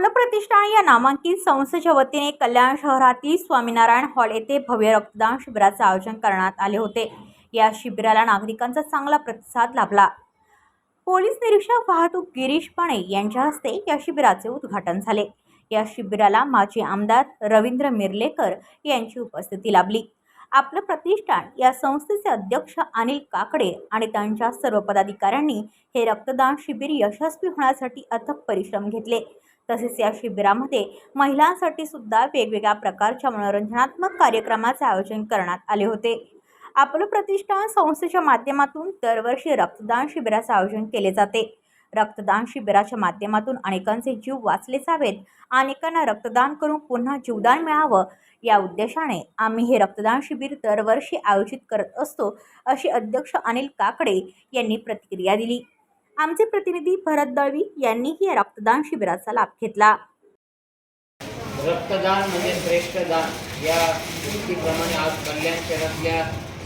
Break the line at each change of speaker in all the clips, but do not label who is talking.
आपलं प्रतिष्ठान या नामांकित संस्थेच्या वतीने कल्याण शहरातील स्वामीनारायण हॉल येथे भव्य रक्तदान शिबिराचे आयोजन करण्यात आले होते. या शिबिराला नागरिकांचा चांगला प्रतिसाद लाभला. पोलीस निरीक्षक वाहतूक गिरीश पाणे यांच्या हस्ते या शिबिराचे उद्घाटन झाले. या शिबिराला माजी आमदार रवींद्र मिरलेकर यांची उपस्थिती लाभली. आपलं प्रतिष्ठान या संस्थेचे अध्यक्ष अनिल काकडे आणि त्यांच्या सर्व पदाधिकाऱ्यांनी हे रक्तदान शिबिर यशस्वी होण्यासाठी अथक परिश्रम घेतले. तसेच या शिबिरामध्ये महिलांसाठी सुद्धा वेगवेगळ्या प्रकारच्या मनोरंजनात्मक कार्यक्रमाचे आयोजन करण्यात आले होते. आपलं प्रतिष्ठान संस्थेच्या माध्यमातून दरवर्षी रक्तदान शिबिराचे आयोजन केले जाते. रक्तदान शिबिराच्या माध्यमातून अनेकांचे जीव वाचले जावेत. अनेकांना रक्तदान करून पुन्हा जीवदान मिळावं. या उद्देशाने आम्ही हे रक्तदान शिबिर दरवर्षी आयोजित करत असतो अशी अध्यक्ष अनिल काकडे यांनी प्रतिक्रिया दिली. आमचे प्रतिनिधी भरत दळवी यांनीही या रक्तदान शिबिराचा लाभ घेतला.
रक्तदान म्हणजे श्रेष्ठ दान. या गोष्टीप्रमाणे आज कल्याण शहरातल्या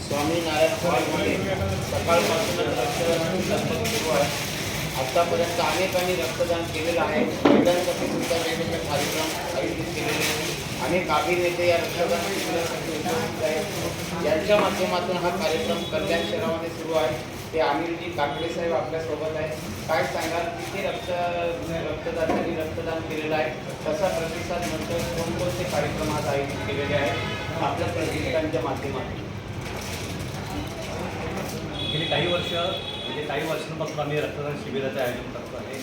स्वामीनारायण हॉलमध्ये सकाळपासूनच रक्तदान सुरू आहे. आत्तापर्यंत अनेकांनी रक्तदान केलेलं आहे. महिलांसाठी सुद्धा वेगवेगळे कार्यक्रम आयोजित केलेले आहेत. अनेक अभिनेते या रक्तदान शिबिरासाठी उपस्थित आहेत. यांच्या माध्यमातून हा कार्यक्रम कल्याण शहरामध्ये सुरू आहे. ते आमिरजी काकडे साहेब आपल्यासोबत आहेत. काय सांगाल? किती रक्त रक्तदात्यांनी रक्तदान केलेलं आहे? तसा प्रतिसाद नंतर कोणकोणते कार्यक्रम आज आयोजित केलेले आहेत? आपल्या प्रतिनिधींच्या माध्यमातून.
गेली काही वर्ष म्हणजे काही वर्षांपासून आम्ही रक्तदान शिबिराचं आयोजन करतो आहे.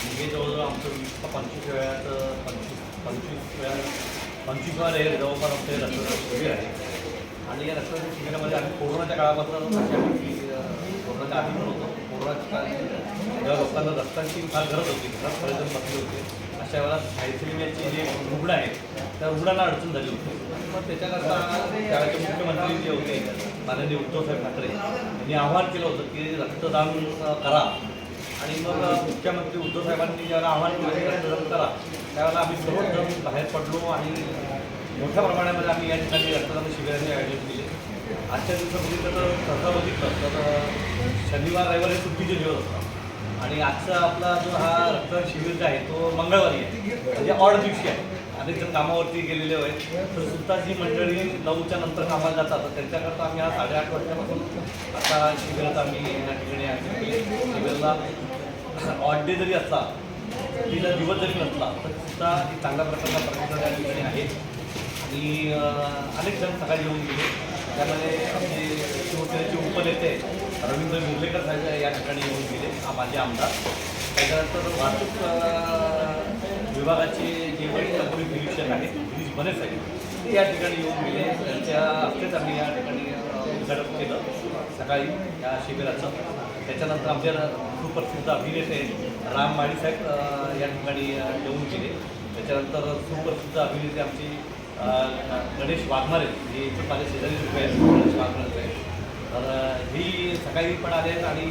आणि हे जवळजवळ आमचं वीस पंचवीस वेळाचं पंचवीस पंचवीस वेळा पंचवीस वेळा हे जवळपास आमचं हे रक्तदान शिबिर आहे. आणि या रक्तदान शिबिरामध्ये आम्ही कोरोनाच्या काळापासून कोरोनाच्या आधी पण होतो. कोरोनाच्या काळात जेव्हा लोकांना रक्ताची फार गरज होती घरात पर्यटन बसले होते अशा वेळेला थायथिलिमियाचे जे रुग्ण आहेत त्या रुग्णांना अडचण झाली होती. मग त्याच्याकरता त्यावेळेचे मुख्यमंत्री जे होते माननीय उद्धवसाहेब ठाकरे यांनी आवाहन केलं होतं की रक्तदान करा. आणि मग मुख्यमंत्री उद्धव साहेबांनी ज्यावेळेला आवाहन केलं रक्तदान करा त्यावेळेला आम्ही सर्वजण बाहेर पडलो आणि मोठ्या प्रमाणामध्ये आम्ही या ठिकाणी रक्तदान शिबिरांनी आयोजन केले. आजच्या दिवसात बघितलं तर सहसा बघितलं तर शनिवार रविवार हे सुट्टीचे दिवस असतात आणि आजचा आपला जो हा रक्तदान शिबिर जो आहे तो मंगळवारी आहे. म्हणजे ऑड दिवशी आहे. अनेक जण कामावरती गेलेले आहेत तर सुद्धा जी मंडळी नऊच्या नंतर कामाला जातात. तर त्यांच्याकरता आम्ही हा साडेआठ वाजल्यापासून आता शिबिरात आम्ही या ठिकाणी आयोजन केले. ऑड डे जरी असला तिला दिवस जरी नसला तर सुद्धा एक चांगल्या प्रकारचा प्रतिसाद या ठिकाणी आहे. आणि अनेक जण सकाळी येऊन गेले. त्यामध्ये आमचे शिवसेनेचे उपनेते रवींद्र मुर्लेकर साहेब या ठिकाणी येऊन गेले हा माझे आमदार. त्याच्यानंतर वाहतूक विभागाचे जे वरिष्ठ पोलीस आहे. गिरीश बने साहेब ते या ठिकाणी येऊन गेले. त्यांच्या हस्तेच आम्ही या ठिकाणी उद्घाटन केलं. सकाळी या शिबिराचं. त्याच्यानंतर आमच्या सुप्रसिद्ध अभिनेते राम माळी साहेब या ठिकाणी येऊन गेले. त्याच्यानंतर सुप्रसिद्ध अभिनेते आमचे गणेश वाघमारे हे इथे माझ्या शेजारी उभे आहेत गणेश वाघमारे आहेत तर ही सकाळी पण आले आहेत आणि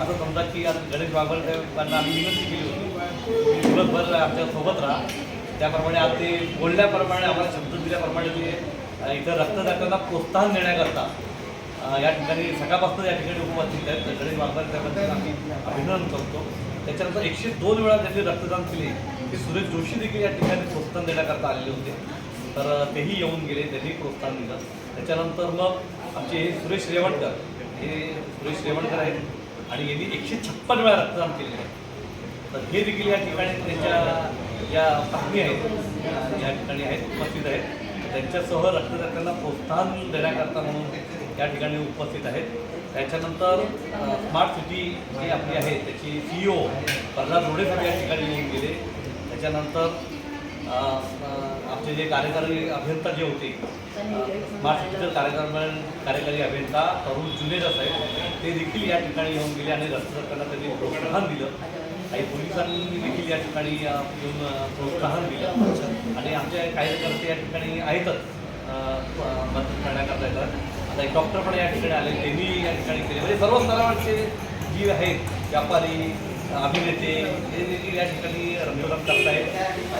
असं समजा की आज गणेश वाघमारे साहेबांना आम्ही विनंती केली होती. की दिवसभर आमच्यासोबत राहा. त्याप्रमाणे आज ते बोलल्याप्रमाणे आम्हाला शब्द दिल्याप्रमाणे ते इथं रक्तदात्यांना प्रोत्साहन देण्याकरता. या ठिकाणी सकाळपासून या ठिकाणी उपस्थित आहेत. गणेश वाघमारे साहेबांचं आम्ही अभिनंदन करतो. त्याच्यानंतर एकशे दोन वेळा त्यांनी रक्तदान केले. ते सुरेश जोशी देखील या ठिकाणी प्रोत्साहन देण्याकरता आलेले होते. तर तेही येऊन गेले त्यांनी प्रोत्साहन दिलं. त्याच्यानंतर मग आमचे हे सुरेश रेवणकर हे सुरेश रेवणकर आहेत. आणि यांनी एकशे छप्पन वेळा रक्तदान केलेलं आहे. तर हे देखील या ठिकाणी त्यांच्या या पाहणी आहेत या ठिकाणी आहेत उपस्थित आहेत त्यांच्यासह रक्तदात्यांना प्रोत्साहन देण्याकरता म्हणून या ठिकाणी उपस्थित आहेत. त्याच्यानंतर स्मार्ट सिटी जी आपली आहे त्याची सी ओ प्रल्हाद रोडे साहेब या ठिकाणी येऊन गेले. त्याच्यानंतर आमचे जे कार्यकारी अभियंता जे होते स्मार्ट सिटीचे कार्यक्रम कार्यकारी अभियंता तरुण जुनेजा साहेब ते देखील या ठिकाणी येऊन गेले आणि रस्त्याला त्यांनी प्रोत्साहन दिलं. काही पोलिसांनी देखील या ठिकाणी येऊन प्रोत्साहन दिलं. आणि आमचे कार्यकर्ते या ठिकाणी आहेतच मदत करण्याकरता येतात. आता एक डॉक्टर पण या ठिकाणी आले त्यांनी या ठिकाणी केले. म्हणजे सर्व स्तरावरचे जी आहेत व्यापारी अभिनेते हे देखील या ठिकाणी रक्तदान करतायत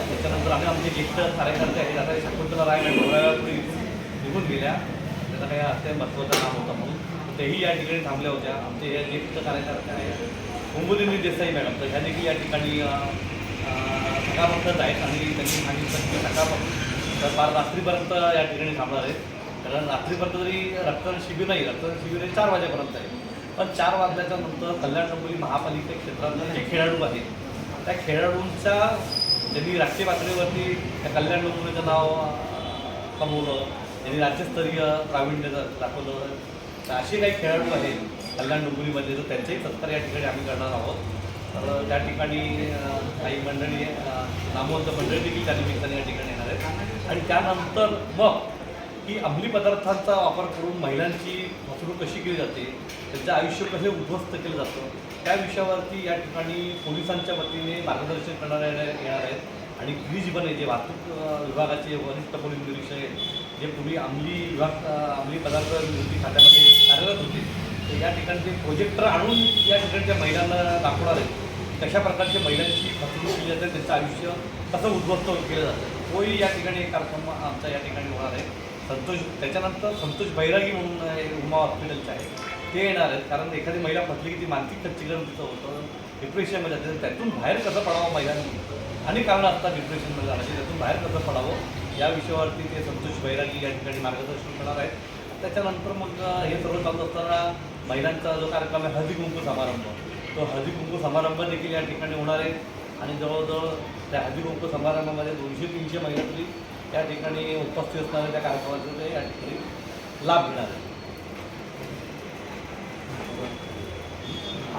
त्याच्यानंतर आम्ही आमचे ज्येष्ठ कार्यकर्ते आहेत. आता शकुंतला राय मॅडम निघून गेल्या. त्याचा काही अत्यंत महत्त्वाचं काम होतं म्हणून. तेही या ठिकाणी थांबल्या होत्या. आमचे या ज्येष्ठ कार्यकर्ते आहेत. कुंभदिनी देसाई मॅडम तर ह्या देखील या ठिकाणी अ, सकाळपर्यंत आहेत आणि त्यांनी सांगितलं की सकाळपर्यंत तर फार रात्रीपर्यंत या ठिकाणी थांबणार आहेत. कारण रात्रीपर्यंत जरी रक्तदान शिबिर नाही रक्तदान शिबिर हे चार वाजेपर्यंत आहे. पण चार वाजल्याच्या नंतर कल्याण डोंबिवली महापालिका क्षेत्रातले जे खेळाडू आहेत त्या खेळाडूंच्या त्यांनी राष्ट्रीय पातळीवरती त्या कल्याण डोंबिवलीचं नाव कमवलं त्यांनी राज्यस्तरीय प्रावीण्य दाखवलं तर असे काही खेळाडू आहेत कल्याण डोंबिवलीमध्ये तर त्यांचेही सत्कार या ठिकाणी आम्ही करणार आहोत. तर त्या ठिकाणी काही मंडळी नामवंत मंडळी देखील त्या निमित्ताने या ठिकाणी येणार आहेत. आणि त्यानंतर मग की अंमली पदार्थांचा वापर करून महिलांची फसवणूक कशी केली जाते त्यांचं आयुष्य कसं उद्ध्वस्त केलं जातं त्या विषयावरती या ठिकाणी पोलिसांच्या वतीने मार्गदर्शन करणारे येणार आहेत. आणि गिरीश बने जे वाहतूक विभागाचे वरिष्ठ पोलीस निरीक्षक आहेत जे पूर्वी अंमली विभाग अंमली पदार्थ विरोधी खात्यामध्ये कार्यरत होते. या ठिकाणी प्रोजेक्टर आणून या ठिकाणच्या महिलांना दाखवणार आहेत कशा प्रकारच्या महिलांची फसवणूक केली जाते त्यांचं आयुष्य कसं उद्ध्वस्त केलं जातं तोही या ठिकाणी एक कार्यक्रम आमचा या ठिकाणी होणार आहे. संतोष त्याच्यानंतर संतोष बैरागी म्हणून हे उमा हॉस्पिटलचे आहे. ते येणार आहेत कारण एखादी महिला फसली की ती मानसिक खच्चीकरण तिचं होतं डिप्रेशनमध्ये जाते त्यातून बाहेर कसं पडावं महिलांनी? अनेक कारणं असतात डिप्रेशनमध्ये जाण्याची त्यातून बाहेर कसं पडावं? या विषयावरती ते संतोष बैरागी या ठिकाणी मार्गदर्शन करणार आहेत. त्याच्यानंतर मग हे सर्व चालू असताना महिलांचा जो कार्यक्रम आहे हळदी कुंकू समारंभ. तो हळदी कुंकू समारंभ देखील या ठिकाणी होणार आहे. आणि जवळजवळ त्या हळदी कुंकू समारंभामध्ये दोनशे तीनशे महिला त्या ठिकाणी उपस्थित असणाऱ्या त्या कार्यक्रमाचा ते या ठिकाणी लाभ घेणार आहे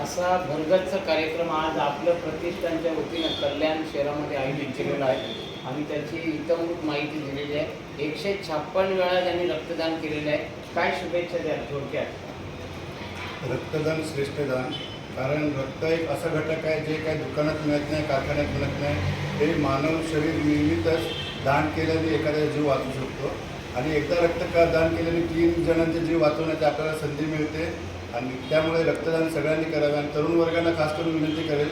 असा भरगच्च कार्यक्रम आज आपलं प्रतिष्ठानच्या वतीनं कल्याण शहरामध्ये आयोजित केलेला आहे. आम्ही त्याची इतमूत माहिती दिलेली आहे. एकशे छप्पन वेळा त्यांनी रक्तदान केलेलं आहे. काय शुभेच्छा द्या थोडक्यात?
रक्तदान श्रेष्ठदान कारण रक्त एक असा घटक आहे जे काही दुकानात मिळत नाही कारखान्यात मिळत नाही. हे मानव शरीर नियमितच दान केल्याने एखाद्या जीव वाचू शकतो. आणि एकदा रक्त का दान केल्याने तीन जणांचे जीव वाचवण्याची आपल्याला संधी मिळते. आणि त्यामुळे रक्तदान सगळ्यांनी करावे. आणि तरुण वर्गांना खास करून विनंती करेल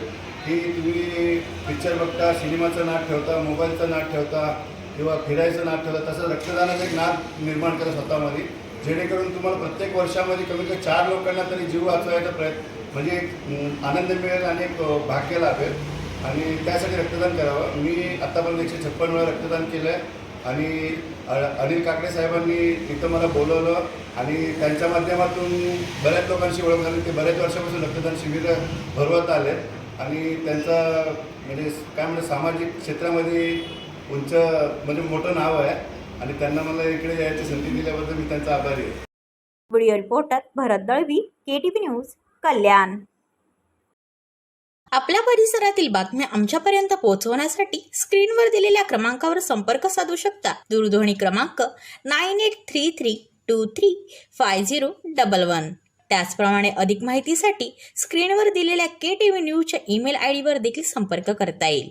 की तुम्ही पिक्चर बघता सिनेमाचं नाद ठेवता मोबाईलचं नाद ठेवता किंवा फिरायचं नाद ठेवता तसं रक्तदानाचं एक नाद निर्माण करा स्वतःमध्ये. जेणेकरून तुम्हाला प्रत्येक वर्षामध्ये कमीत कमी चार लोकांना तरी जीव वाचवायचा प्रयत्न म्हणजे एक आनंद मिळेल आणि एक भाग्य लाभेल. आणि त्यासाठी रक्तदान करावं. मी आत्तापर्यंत एकशे छप्पन वेळा रक्तदान केलं आहे आणि अ- अनिल काकडे साहेबांनी इथं मला बोलवलं. आणि त्यांच्या माध्यमातून बऱ्याच लोकांशी ओळख झाली. ते बऱ्याच वर्षापासून रक्तदान शिबिरं भरवत आले आणि त्यांचा म्हणजे काय म्हणजे सामाजिक क्षेत्रामध्ये उंच म्हणजे मोठं नाव आहे. आणि त्यांना मला इकडे यायची संधी दिल्याबद्दल मी त्यांचा आभारी आहे.
Video reporter Bharat Dalvi K T V news Kalyan.
आपल्या परिसरातील बातम्या आमच्यापर्यंत पोहोचवण्यासाठी स्क्रीनवर दिलेल्या क्रमांकावर संपर्क साधू शकता. दूरध्वनी क्रमांक nine eight three three two three five zero double one. त्याचप्रमाणे अधिक माहितीसाठी स्क्रीनवर दिलेल्या के टी व्ही न्यूजच्या ईमेल आय डीवर देखील संपर्क करता येईल.